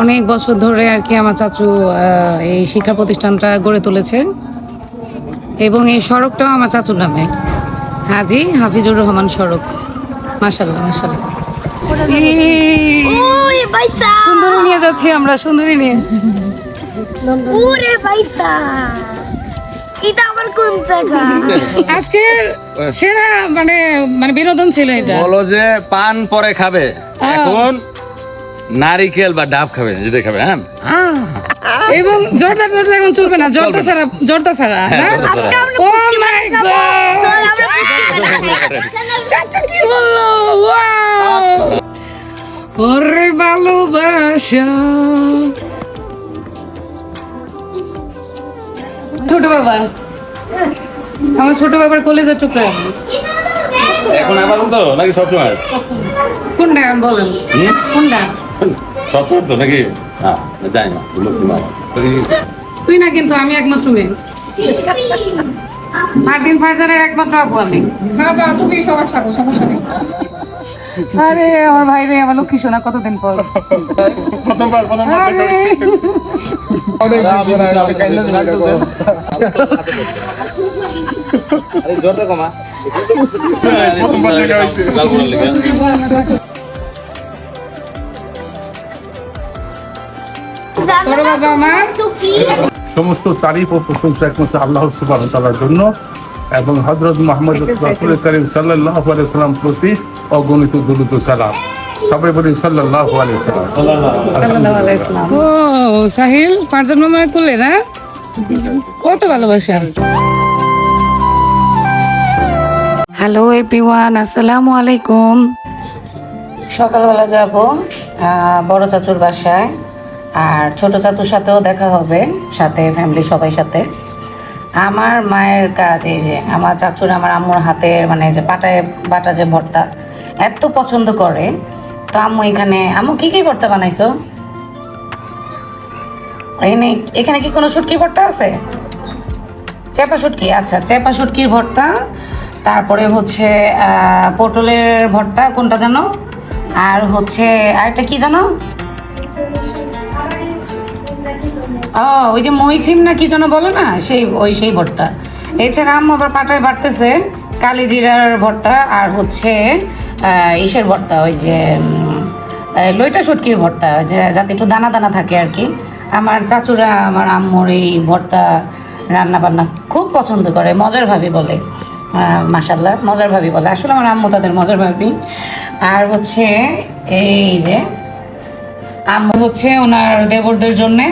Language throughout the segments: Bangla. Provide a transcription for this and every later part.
অনেক বছর ধরে আর কি আমার চাচু এই শিক্ষা প্রতিষ্ঠানটা গড়ে তুলেছে। এবং এই সড়কটাও আমার চাচুর নামে। হাজি হাফিজুর রহমান সড়ক। মাসাল্লাহ মাসাল্লাহ সুন্দরী নিয়ে যাচ্ছি আমরা সুন্দরী নিয়ে। আজকের সেরা মানে মানে বিনোদন ছিল এটা। বলো যে পান পরে খাবে। এখন নারিকেল বা ডাব খাবে যেটা খাবে হ্যাঁ? এবং জর্দা জর্দা এখন চলবে না জর্দা ছাড়া জর্দা ছাড়া হ্যাঁ, না জর্দা ও মাই গড চাচা কি বলল? ওয়াও ওরে ভালোবাসা। ছোট বাবা আমার ছোট বাবার কলেজের টুকরা। এখন আবার তো নাকি সবসময় কোনটা? বলেন। কোনটা? সবসময় তো নাকি? হ্যাঁ জানি না লক্ষ্মী মা তুই না কিন্তু আমি একমাত্র মেয়ে। ফারদিন ফারজানের একমাত্র আপু আমি। তুমি সবার সাথে সমস্যা নেই আরে আমার ভাই রে আমার লক্ষ্মী শোনা কতদিন পর? আরে, তোর বাবা আমার সমস্ত তারিফ ও প্রশংসা একমাত্র আল্লাহ সুবাহ তালার জন্য এবং হজরত মোহাম্মদ রাসুল করিম সাল্লাহ সাল্লাম প্রতি অগণিত দুরুদ সালাম। সবাই বলি সাল্লাহ সাল্লাম। ও সাহিল ফারজান মামার কোলে না কত ভালোবাসা হ্যালো এভরিওয়ান আসসালামু আলাইকুম। সকালবেলা যাব বড় চাচুর বাসায়। আর ছোট চাচুর সাথেও দেখা হবে, সাথে ফ্যামিলি সবাই সাথে। আমার মায়ের কাজ এই যে, আমার চাচুর আমার আম্মুর হাতের মানে যে পাটায়, বাটা যে ভর্তা, এত পছন্দ করে। তো আম্মু এখানে, আম্মু কি কি ভর্তা বানাইছো? এখানে এখানে কি কোনো শুটকি ভর্তা আছে? চেপা শুটকি আচ্ছা চেপা শুটকির ভর্তা, তারপরে হচ্ছে পটলের ভর্তা, কোনটা জানো? আর হচ্ছে, আরেকটা কি জানো? ও, ওই যে মহিসিম না কি যেন বলে না? সেই, ওই সেই ভর্তা। এছাড়া আম্মু আবার পাটায় বাড়তেছে কালি জিরার ভর্তা আর হচ্ছে ইসের ভর্তা, ওই যে লইটা শুটকির ভর্তা যে, যাতে একটু দানা দানা থাকে আর কি। আমার চাচুরা, আমার আম্মুর এই ভর্তা রান্না বান্না খুব পছন্দ করে, মজার ভাবি বলে মাসাল্লাহ মজার ভাবি বলে। আসলে আমার আম্মু তাদের মজার ভাবি। আর হচ্ছে, এই যে, আম্মু হচ্ছে ওনার দেবরদের জন্যে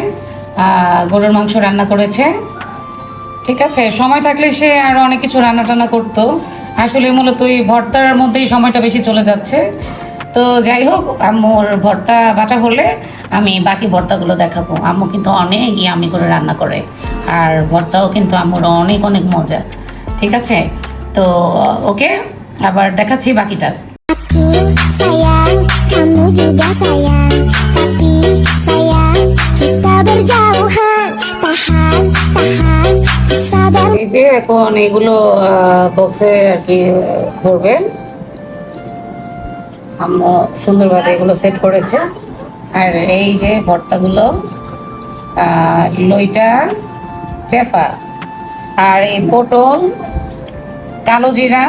গরুর মাংস রান্না করেছে। ঠিক আছে, সময় থাকলে সে আরও অনেক কিছু রান্না টান্না করতো। আসলে মূলত এই ভর্তার মধ্যেই সময়টা বেশি চলে যাচ্ছে। তো যাই হোক, আম্মুর ভর্তা বাটা হলে আমি বাকি ভর্তাগুলো দেখাবো। আম্মু কিন্তু অনেক ইয়ামি করে রান্না করে। আর ভর্তাও কিন্তু আম্মুর অনেক অনেক মজা। ঠিক আছে? তো, ওকে, আবার দেখাচ্ছি বাকিটা। এই যে এখন এগুলো বক্সে আর কি ভরবে আম্মু সুন্দরভাবে এগুলো সেট করেছে। আর এই যে ভর্তাগুলো লইটা চেপা আর এই পটল কালো জিরা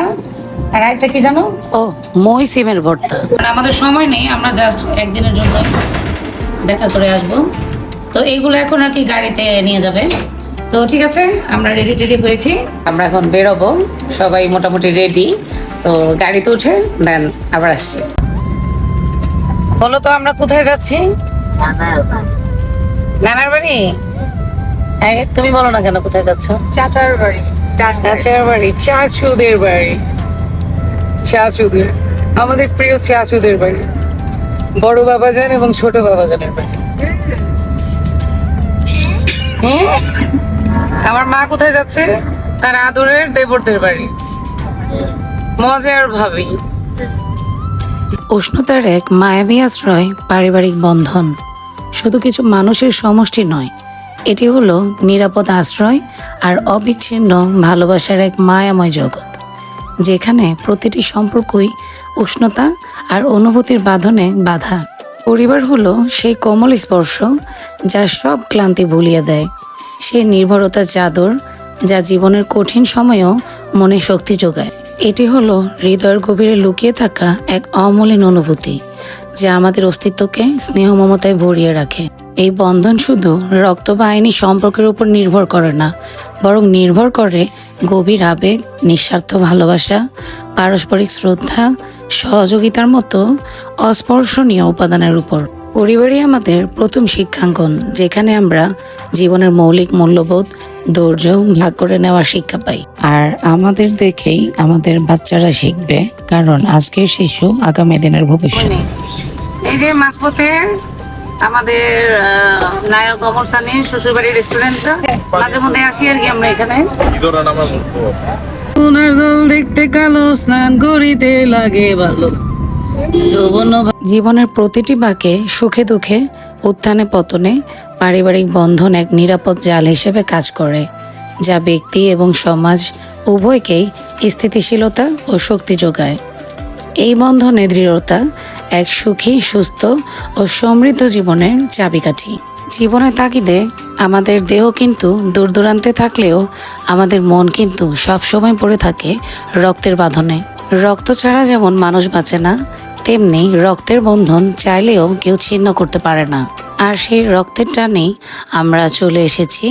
আর একটা কি জানো? ও মই সিমের ভর্তা। আমাদের সময় নেই আমরা জাস্ট একদিনের জন্য দেখা করে আসব। তো এইগুলো এখন আর কি গাড়িতে নিয়ে যাবে। তো ঠিক আছে আমরা রেডি টেডি হয়েছি। আমরা এখন বেরোবো সবাই মোটামুটি রেডি তো গাড়িতে উঠে দেন আবার আসছি। বলো তো আমরা কোথায় যাচ্ছি? নানার বাড়ি? তুমি বলো না কেন কোথায় যাচ্ছ? চাচার বাড়ি চাচার বাড়ি চাচুদের বাড়ি। চাচুদের আমাদের প্রিয় চাচুদের বাড়ি। বড় বাবা যান এবং ছোট বাবা জানের বাড়ি হ্যাঁ? আমার মা কোথায় যাচ্ছে? তার আদরের দেবরদের বাড়ি। মজার ভাবি। উষ্ণতার এক মায়াবী আশ্রয়, পারিবারিক বন্ধন। শুধু কিছু মানুষের সমষ্টি নয়, এটি হলো নিরাপদ আশ্রয় আর অবিচ্ছিন্ন ভালোবাসার এক মায়াময় জগৎ, যেখানে প্রতিটি সম্পর্কই উষ্ণতা আর অনুভূতির বাঁধনে বাধা। পরিবার হলো সেই কোমল স্পর্শ যা সব ক্লান্তি ভুলিয়ে দেয়। সে নির্ভরতার চাদর যা জীবনের কঠিন সময়েও মনে শক্তি যোগায়। এটি হলো হৃদয়ের গভীরে লুকিয়ে থাকা এক অমলিন অনুভূতি, যা আমাদের অস্তিত্বকে স্নেহ মমতায় ভরিয়ে রাখে। এই বন্ধন শুধু রক্ত বা আইনি সম্পর্কের উপর নির্ভর করে না, বরং নির্ভর করে গভীর আবেগ, নিঃস্বার্থ ভালোবাসা, পারস্পরিক শ্রদ্ধা, সহযোগিতার মতো অস্পর্শনীয় উপাদানের উপর। পরিবারই আমাদের প্রথম শিক্ষাঙ্গন যেখানে আমরা জীবনের মৌলিক মূল্যবোধ ধৈর্য ভাগ করে নেওয়ার শিক্ষা পাই। আর আমাদের দেখেই আমাদের বাচ্চারা শিখবে কারণ আজকের শিশু আগামী দিনের ভবিষ্যৎ। এই যে মাঝপথে আমাদের আহ, নায়ক অমর সানি শ্বশুরবাড়ির রেস্টুরেন্টটা মাঝে মধ্যে আসি আর কি আমরা এখানে। সোনার জল দেখতে কালো স্নান করিতে লাগে ভালো জীবনের প্রতিটি বাঁকে সুখে দুঃখে, উত্থানে পতনে, পারিবারিক বন্ধন এক নিরাপদ জাল হিসেবে কাজ করে, যা ব্যক্তি এবং সমাজ উভয়কেই স্থিতিশীলতা ও শক্তি যোগায়। এই বন্ধনে দৃঢ়তা, এক সুখী, সুস্থ ও সমৃদ্ধ জীবনের চাবিকাঠি। জীবনের তাগিদে আমাদের দেহ কিন্তু দূর দূরান্তে থাকলেও আমাদের মন কিন্তু সবসময় পড়ে থাকে রক্তের বাঁধনে। রক্ত ছাড়া যেমন মানুষ বাঁচে না, তেমনি রক্তের বন্ধন চাইলেও কেউ ছিন্ন করতে পারে না। আর সেই রক্তের টানেই আমরা চলে এসেছি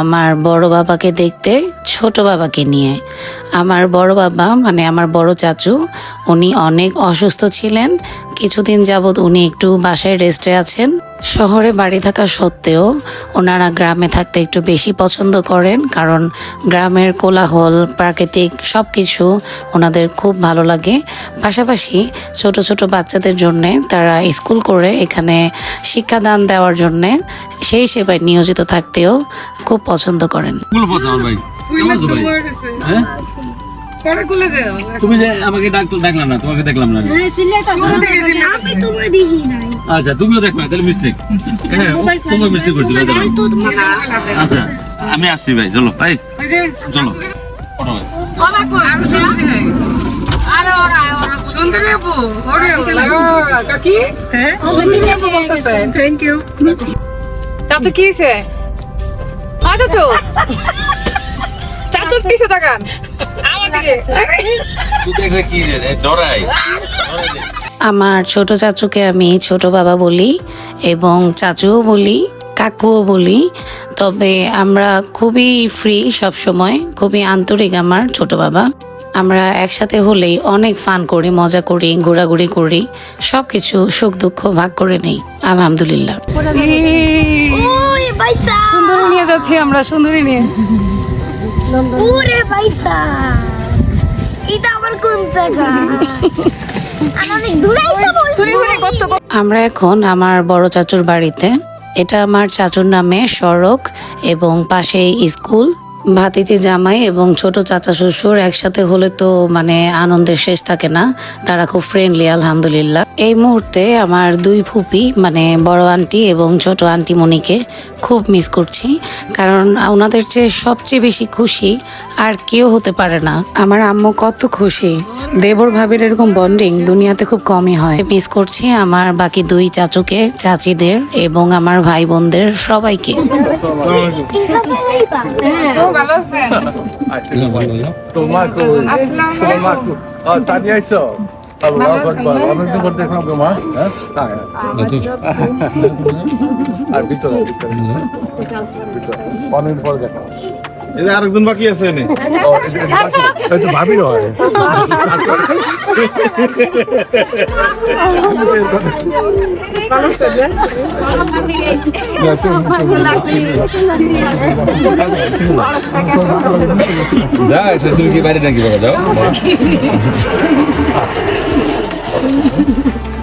আমার বড় বাবাকে দেখতে, ছোট বাবাকে নিয়ে। আমার বড় বাবা মানে আমার বড় চাচু, উনি অনেক অসুস্থ ছিলেন। কিছুদিন যাবৎ উনি একটু বাসায় রেস্টে আছেন। শহরে বাড়ি থাকা সত্ত্বেও ওনারা গ্রামে থাকতে একটু বেশি পছন্দ করেন, কারণ গ্রামের কোলাহল, প্রাকৃতিক সব কিছু ওনাদের খুব ভালো লাগে। পাশাপাশি ছোট ছোট বাচ্চাদের জন্যে তারা স্কুল করে এখানে শিক্ষাদান দেওয়ার জন্যে সেই সেবায় নিয়োজিত থাকতেও খুব পছন্দ করেন। হ্যাঁ? তুমি যে আমাকে ডাকতো দেখলাম না তোমাকে দেখলাম না। নাই। আচ্ছা তুমিও দেখো তাহলে মিস্টেক হ্যাঁ তোমার মিস্টেক করছিল তোমার আচ্ছা। আমি আসছি ভাই চলো ভাই। চলো হ্যাঁ? কি হয়েছে তাকান আমার দিকে কি ডরাই আমার ছোট চাচুকে আমি ছোট বাবা বলি এবং চাচুও বলি কাকুও বলি। তবে আমরা খুবই ফ্রি সব সময় খুবই আন্তরিক আমার ছোট বাবা। আমরা একসাথে হলেই অনেক ফান করি মজা করি ঘোরাঘুরি করি সবকিছু সুখ দুঃখ ভাগ করে নেই আলহামদুলিল্লাহ। সুন্দরী নিয়ে যাচ্ছি আমরা সুন্দরী নিয়ে। কত আমরা এখন আমার বড় চাচুর বাড়িতে এটা আমার চাচুর নামে সড়ক এবং পাশে স্কুল। ভাতিজি জামাই এবং ছোট চাচা শ্বশুর একসাথে হলে তো মানে আনন্দের শেষ থাকে না। তারা খুব ফ্রেন্ডলি আলহামদুলিল্লাহ। এই মুহূর্তে আমার দুই ফুপি মানে বড় আন্টি এবং ছোট আন্টি মনিকে খুব মিস করছি। কারণ ওনাদের চেয়ে সবচেয়ে বেশি খুশি আর কেউ হতে পারে না। আমার আম্মু কত খুশি। দেবর ভাবির এরকম বন্ডিং দুনিয়াতে খুব কমই হয়। মিস করছি আমার বাকি দুই চাচুকে চাচিদের এবং আমার ভাই বোনদের সবাইকে ভালো আছেন তোমার তো তোমার তো তানি আইছো? আল্লাহ আকবার অনেকদিন পর দেখলাম গো মা হ্যাঁ? আর ভিতরে ভিতরে। ভিতরে। অনেকদিন পর দেখলাম এই আরেকজন বাকি আছে এনে। ও, এই- এই- এই তো ভাবির হয়। যা এটা তুমি কি বাইরে নাকি বাবা যাও।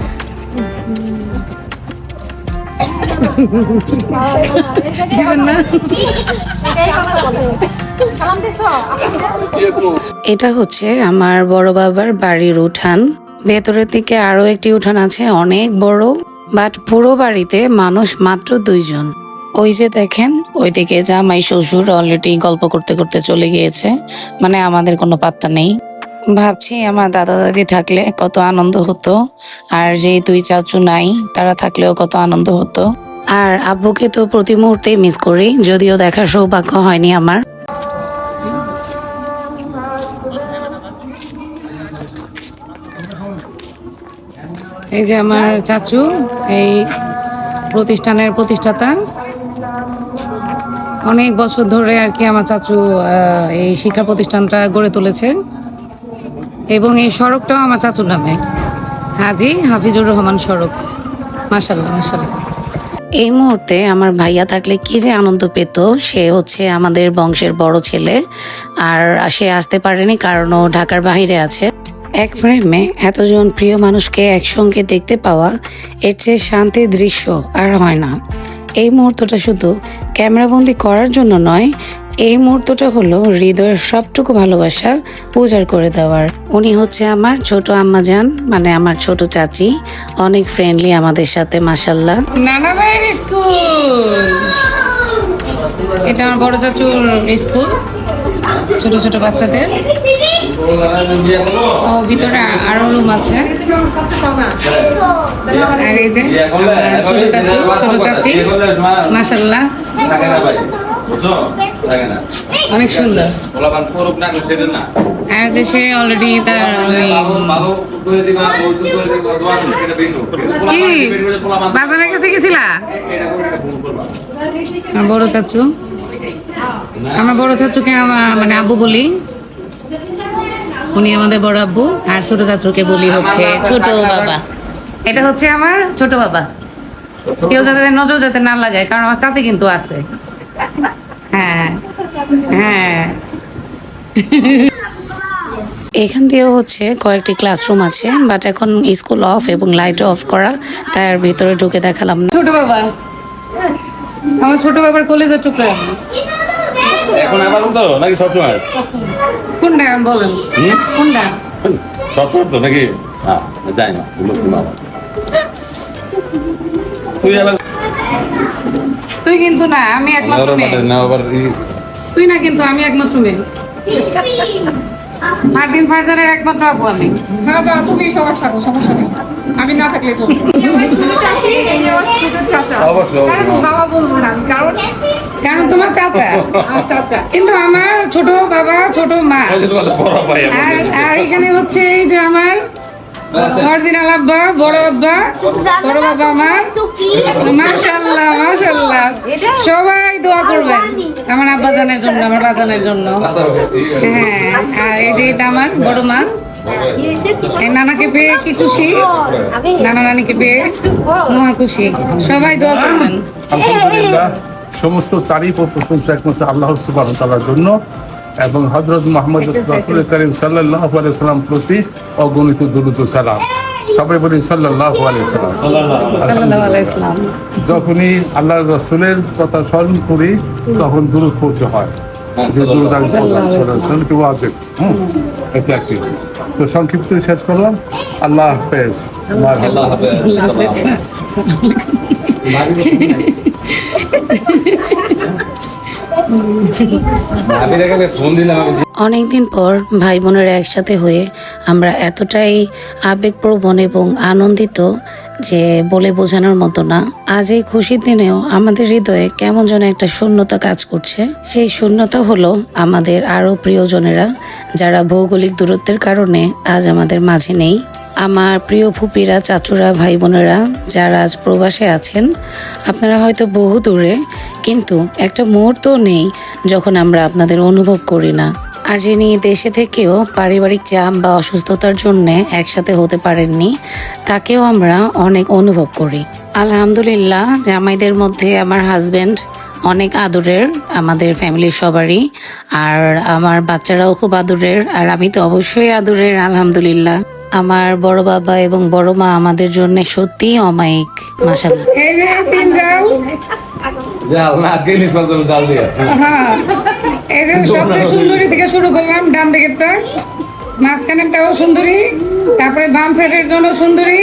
এটা হচ্ছে আমার বড় বাবার বাড়ির উঠান। ভেতরের দিকে আরও একটি উঠান আছে, অনেক বড় বাট পুরো বাড়িতে মানুষ মাত্র দুইজন। ওই যে দেখেন, ওইদিকে জামাই শ্বশুর অলরেডি গল্প করতে করতে চলে গিয়েছে মানে আমাদের কোনো পাত্তা নেই। ভাবছি আমার দাদা দাদি থাকলে কত আনন্দ হতো, আর যে দুই চাচু নাই, তারা থাকলেও কত আনন্দ হতো। আর আব্বুকে তো প্রতি মুহূর্তে মিস করি, যদিও দেখার সৌভাগ্য হয়নি আমার। এই যে আমার চাচু, এই প্রতিষ্ঠানের প্রতিষ্ঠাতা। অনেক বছর ধরে আর কি আমার চাচু এই শিক্ষা প্রতিষ্ঠানটা গড়ে তুলেছে। এবং এই সড়কটাও আমার চাচুর নামে। হাজি হাফিজুর রহমান সড়ক। মাসাল্লাহ মাসাল্লাহ এই মুহূর্তে আমার ভাইয়া থাকলে কি যে আনন্দ পেত, সে হচ্ছে আমাদের বংশের বড় ছেলে। আর সে আসতে পারেনি কারণ ও ঢাকার বাহিরে আছে। এক ফ্রেমে এতজন প্রিয় মানুষকে একসঙ্গে দেখতে পাওয়া এর চেয়ে শান্তির দৃশ্য আর হয় না। এই মুহূর্তটা শুধু ক্যামেরাবন্দি করার জন্য নয় এই মুহূর্তটা হলো হৃদয়ের সবটুকু ভালোবাসা উজাড় করে দেওয়ার। উনি হচ্ছে আমার ছোট আম্মাজান মানে আমার ছোট চাচি, অনেক ফ্রেন্ডলি আমাদের সাথে মাসাল্লাহ নানা ভাইয়ের স্কুল। এটা আমার বড় চাচুর স্কুল, ছোট ছোট বাচ্চাদের। ও, ভিতরে আরও রুম আছে। আর এই যে, ছোট চাচু, ছোট চাচি মাসাল্লাহ অনেক সুন্দর। আর যে সে অলরেডি তার ওই কাছে গেছিলা? বড় চাচু। আমরা বড় চাচুকে আমার মানে আব্বু বলি। উনি আমাদের বড় আব্বু আর ছোট চাচুকে বলি হচ্ছে ছোট বাবা। এটা হচ্ছে আমার ছোট বাবা। কেউ যাতে নজর যাতে না লাগায় কারণ আমার চাচি কিন্তু আছে। হ্যাঁ হ্যাঁ। এখান দিয়েও হচ্ছে কয়েকটি ক্লাসরুম আছে বাট এখন স্কুল অফ এবং লাইট অফ করা তার ভিতরে ঢুকে দেখালাম না। ছোট বাবা। আমার ছোট বাবার কলেজের টুকরা। এখন আমার তো নাকি সবসময়? কোনটা বলেন? হুম? কোনটা? সবসময় তো নাকি? হ্যাঁ যাই না তুই আবার তুই কিন্তু না আমি একমাত্র মেয়ে। তুই না কিন্তু আমি একমাত্র মেয়ে। ফারদিন ফারজানের একমাত্র আপু আমি। হ্যাঁ তো তুমি সবার সাথে সমস্যা নেই আমি না থাকলে তো বাবা বলব না আমি কারণ কারণ তোমার চাচা। কিন্তু আমার ছোট বাবা ছোট মা। আর আর এখানে হচ্ছে এই যে আমার অরিজিনাল আব্বা বড় আব্বা বড় বাবা আমার মাশাল্লাহ মাশাল্লাহ সবাই দোয়া করবেন আমার আব্বা জানের জন্য আমার বাজানের জন্য। হ্যাঁ আর এই যে এটা আমার বড় মা। নানাকে পেয়ে কি খুশি? নানা নানিকে পেয়ে মহা খুশি। সবাই দোয়া করবেন। সমস্ত তারিফ ও প্রশংসা একমাত্র আল্লাহ সুবাহ তালার জন্য এবং হজরত মোহাম্মদ রাসুল করিম সাল্লাহ সাল্লাম প্রতি অগণিত দুরুদ সালাম। সবাই বলি সাল্লাহ সাল্লাম সাল্লাল্লাহু যখনই আল্লাহ রসুলের কথা স্মরণ করি তখন দূরত পড়তে হয়। যে দূরত আছে হুম এটা একটি তো সংক্ষিপ্ত শেষ করলাম। আল্লাহ হাফেজ। আল্লাহ হাফেজ। অনেকদিন পর ভাই বোনেরা একসাথে হয়ে আমরা এতটাই আবেগপ্রবণ এবং আনন্দিত যে বলে বোঝানোর মতো না। আজ এই খুশির দিনেও আমাদের হৃদয়ে কেমন যেন একটা শূন্যতা কাজ করছে। সেই শূন্যতা হলো আমাদের আরও প্রিয়জনেরা, যারা ভৌগোলিক দূরত্বের কারণে আজ আমাদের মাঝে নেই। আমার প্রিয় ফুপিরা চাচুরা ভাই বোনেরা যারা আজ প্রবাসে আছেন, আপনারা হয়তো বহু দূরে, কিন্তু একটা মুহূর্ত নেই যখন আমরা আপনাদের অনুভব করি না। আর যিনি দেশে থেকেও পারিবারিক চাপ বা অসুস্থতার জন্য একসাথে হতে পারেননি, তাকেও আমরা অনেক অনুভব করি। আলহামদুলিল্লাহ, জামাইদের মধ্যে আমার হাজবেন্ড অনেক আদরের, আমাদের ফ্যামিলির সবারই, আর আমার বাচ্চারাও খুব আদরের, আর আমি তো অবশ্যই আদরের, আলহামদুলিল্লাহ। আমার বড় বাবা এবং বড় মা আমাদের জন্য সত্যি অমায়িক মাসাল্লাহ এই যে হ্যাঁ। এই যে সবচেয়ে সুন্দরী থেকে শুরু করলাম ডান দিকেরটা। মাঝখানেরটাও সুন্দরী তারপরে বাম সাইডের জন্য সুন্দরী।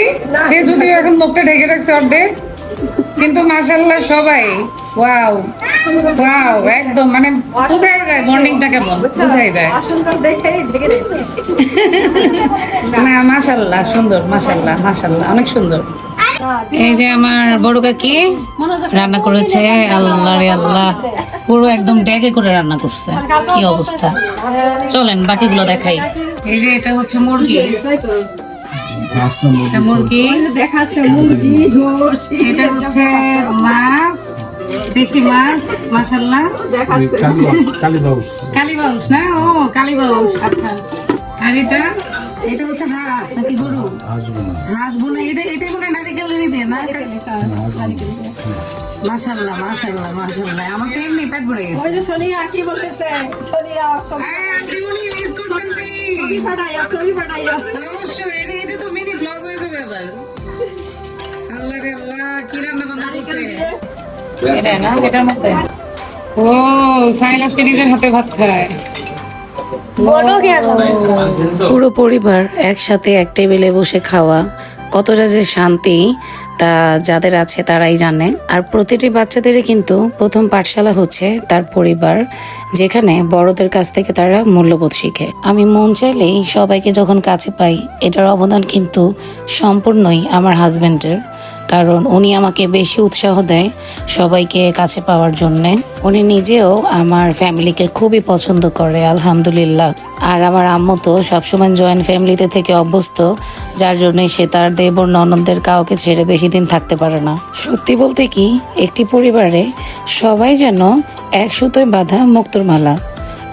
সে যদিও এখন মুখটা ঢেকে রাখছে অর্ধেক কিন্তু মাশাল্লাহ সবাই ওয়াও ওয়াও একদম মানে বোঝাই যায় মর্নিংটা কেমন? বোঝাই যায়। না মাশাল্লাহ সুন্দর মাশাল্লাহ মাশাল্লাহ অনেক সুন্দর। এই যে আমার বড় কাকি রান্না করেছে আল্লাহ রে আল্লাহ। পুরো একদম ড্যাগে করে রান্না করছে কি অবস্থা। চলেন বাকিগুলো দেখাই। এই যে এটা হচ্ছে মুরগি। এটা মুরগি এটা হচ্ছে মাছ। দেশি মাছ মাশাল্লাহ কালীবাবু কালীবাউস না? ও কালীবাউস আচ্ছা। আর এটা? এটা হচ্ছে হাঁস নাকি গরু? হাঁস বোনা। এটা এটা মনে হয় নারিকেলেরই দিয়ে না? মাশাল্লাহ মাশাল্লাহ মাশাল্লাহ আমার তো এমনি পেট ভরে গেছে। ওই যে সোনিয়া কি বলতেছে? সোনিয়া আয়, আন্টিমণি miss করতেছি। ছবি ফাটাইয়া ছবি ফাটাইয়া। অবশ্যই, এটা- এটা তো mini vlog হয়ে যাবে এবার। আল্লাহ রে আল্লাহ, কি রান্না বান্না করছে? এটা না, এটার মধ্যে? ও সাইল আজকে নিজের হাতে ভাত খায়। পুরো পরিবার একসাথে এক টেবিলে বসে খাওয়া কতটা যে শান্তি তা যাদের আছে তারাই জানে। আর প্রতিটি বাচ্চাদেরই কিন্তু প্রথম পাঠশালা হচ্ছে তার পরিবার যেখানে বড়দের কাছ থেকে তারা মূল্যবোধ শিখে। আমি মন চাইলেই সবাইকে যখন কাছে পাই এটার অবদান কিন্তু সম্পূর্ণই আমার হাজবেন্ডের কারণ উনি আমাকে বেশি উৎসাহ দেয় সবাইকে কাছে পাওয়ার জন্যে। উনি নিজেও আমার ফ্যামিলিকে খুবই পছন্দ করে, আলহামদুলিল্লাহ। আর আমার আম্মু তো সবসময় জয়েন্ট ফ্যামিলিতে থেকে অভ্যস্ত, যার জন্য সে তার দেবর ননদদের কাউকে ছেড়ে বেশি দিন থাকতে পারে না। সত্যি বলতে কি, একটি পরিবারে সবাই যেন এক সুতোয় বাঁধা মুক্তোর মালা।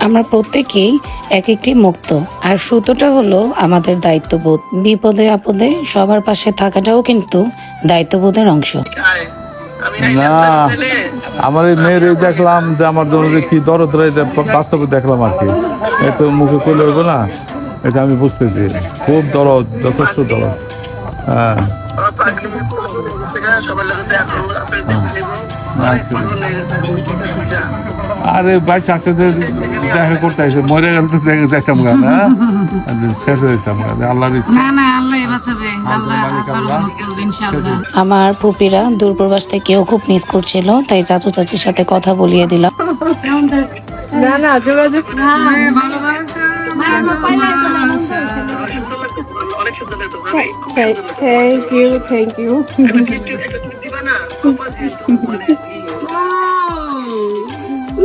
আমরা প্রত্যেকেই এক একটি মুক্ত। আর সুতোটা হলো আমাদের দায়িত্ববোধ। বিপদে আপদে সবার পাশে থাকাটাও কিন্তু দায়িত্ববোধের অংশ না আমার এই মেয়ের দেখলাম যে আমার জন্য যে কি দরদ রয়ে এটা বাস্তবে দেখলাম আর কি এত মুখে করলে হইব না এটা আমি বুঝতেছি খুব দরদ যথেষ্ট দরদ হ্যাঁ আরে ভাই সাথে দেখা করতে আসে মরে গেল তো যাইতাম গা না শেষ হয়ে যেতাম গা আল্লাহর না না আল্লাহ বাঁচাবে আল্লাহ বরকত করবে ইনশাআল্লাহ আমার ফুপিরা দূরপ্রবাস থেকেও খুব মিস করছিল তাই চাচু চাচির সাথে কথা বলিয়ে দিলাম না না যোগাযোগ হ্যাঁ, ভালোবাসা ভালোবাসা। থ্যাংক ইউ থ্যাংক ইউ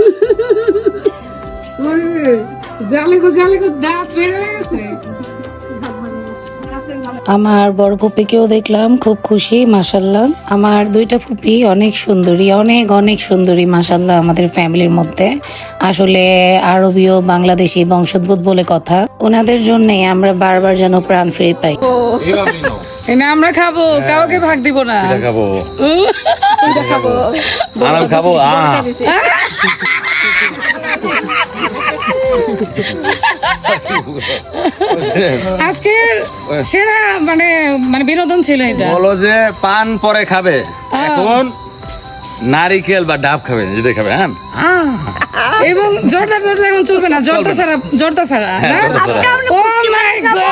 জালে গো জালে গো দাঁত বের হয়ে গেছে। আমার বড় ফুপিকেও দেখলাম খুব খুশি মাসাল্লাহ আমার দুইটা ফুপি অনেক সুন্দরী অনেক অনেক সুন্দরী মাসাল্লাহ আমাদের ফ্যামিলির মধ্যে। আসলে আরবীয় বাংলাদেশি বংশোদ্ভূত বলে কথা। ওনাদের জন্যে আমরা বারবার যেন প্রাণ ফিরে পাই। এনে আমরা খাব কাউকে ভাগ দিব না। এটা খাব। খাব। আহ আজকের সেরা মানে মানে বিনোদন ছিল এটা। বলো যে পান পরে খাবে এখন নারিকেল বা ডাব খাবে যেটা খাবে হ্যাঁ? এবং জর্দার জর্দা এখন চলবে না জর্দা ছাড়া জর্দা ছাড়া হ্যাঁ? জর্দা!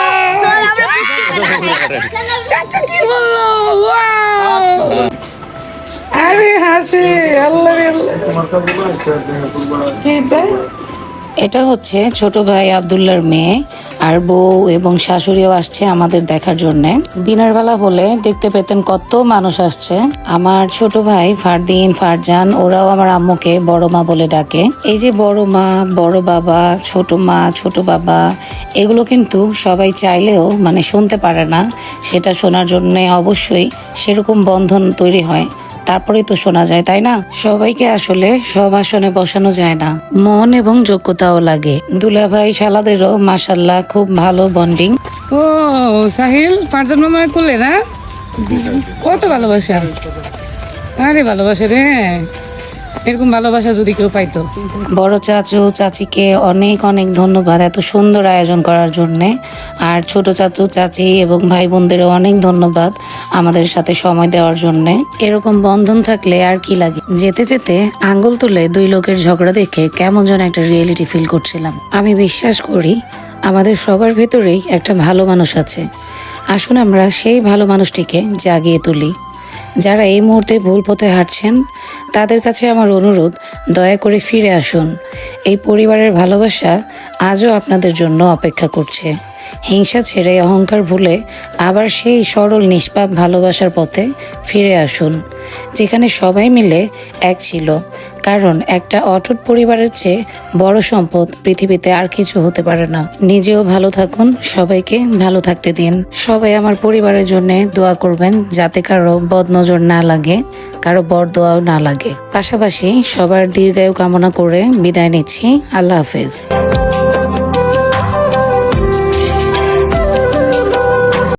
চাচা কি বলল? আরে হাসে আল্লাহ রে আল্লাহ। কি এটা? হচ্ছে ছোট ভাই আবদুল্লার মেয়ে আর বউ এবং শাশুড়িও আসছে আমাদের দেখার জন্য। দিনের বেলা হলে দেখতে পেতেন কত মানুষ আসছে। আমার ছোট ভাই ফারদিন, ফারজান, ওরাও আমার আম্মুকে বড় মা বলে ডাকে। এই যে বড় মা, বড় বাবা, ছোট মা, ছোট বাবা, এগুলো কিন্তু সবাই চাইলেও মানে শুনতে পারে না। সেটা শোনার জন্য অবশ্যই সেরকম বন্ধন তৈরি হয়। তারপরেই তো শোনা যায় তাই না? সবাইকে আসলে সব আসনে বসানো যায় না। মন এবং যোগ্যতাও লাগে। দুলাভাই শালাদেরও মাসাল্লাহ খুব ভালো বন্ডিং। ও সাহিল পাঁচজন মামার করলে না কত ভালোবাসা? আরে ভালোবাসে রে। এরকম ভালোবাসা যদি কেউ পাইতো। বড় চাচু, চাচিকে অনেক অনেক ধন্যবাদ এত সুন্দর আয়োজন করার জন্যে। আর ছোট চাচু, চাচি এবং ভাই বোনদেরও অনেক ধন্যবাদ আমাদের সাথে সময় দেওয়ার জন্যে। এরকম বন্ধন থাকলে আর কি লাগে? যেতে যেতে আঙ্গুল তুলে দুই লোকের ঝগড়া দেখে কেমন যেন একটা রিয়েলিটি ফিল করছিলাম। আমি বিশ্বাস করি আমাদের সবার ভেতরেই একটা ভালো মানুষ আছে। আসুন আমরা সেই ভালো মানুষটিকে জাগিয়ে তুলি। যারা এই মুহূর্তে ভুল পথে হাঁটছেন, তাদের কাছে আমার অনুরোধ, দয়া করে ফিরে আসুন। এই পরিবারের ভালোবাসা আজও আপনাদের জন্য অপেক্ষা করছে। হিংসা ছেড়ে অহংকার ভুলে আবার সেই সরল, নিষ্পাপ ভালোবাসার পথে ফিরে আসুন, যেখানে সবাই মিলে এক ছিল। কারণ একটা অটুট পরিবারের চেয়ে বড় সম্পদ পৃথিবীতে আর কিছু হতে পারে না। নিজেও ভালো থাকুন, সবাইকে ভালো থাকতে দিন। সবাই আমার পরিবারের জন্য দোয়া করবেন যাতে কারও বদনজর না লাগে, কারও বর দোয়াও না লাগে। পাশাপাশি সবার দীর্ঘায়ু কামনা করে বিদায় নিচ্ছি। আল্লাহ হাফেজ।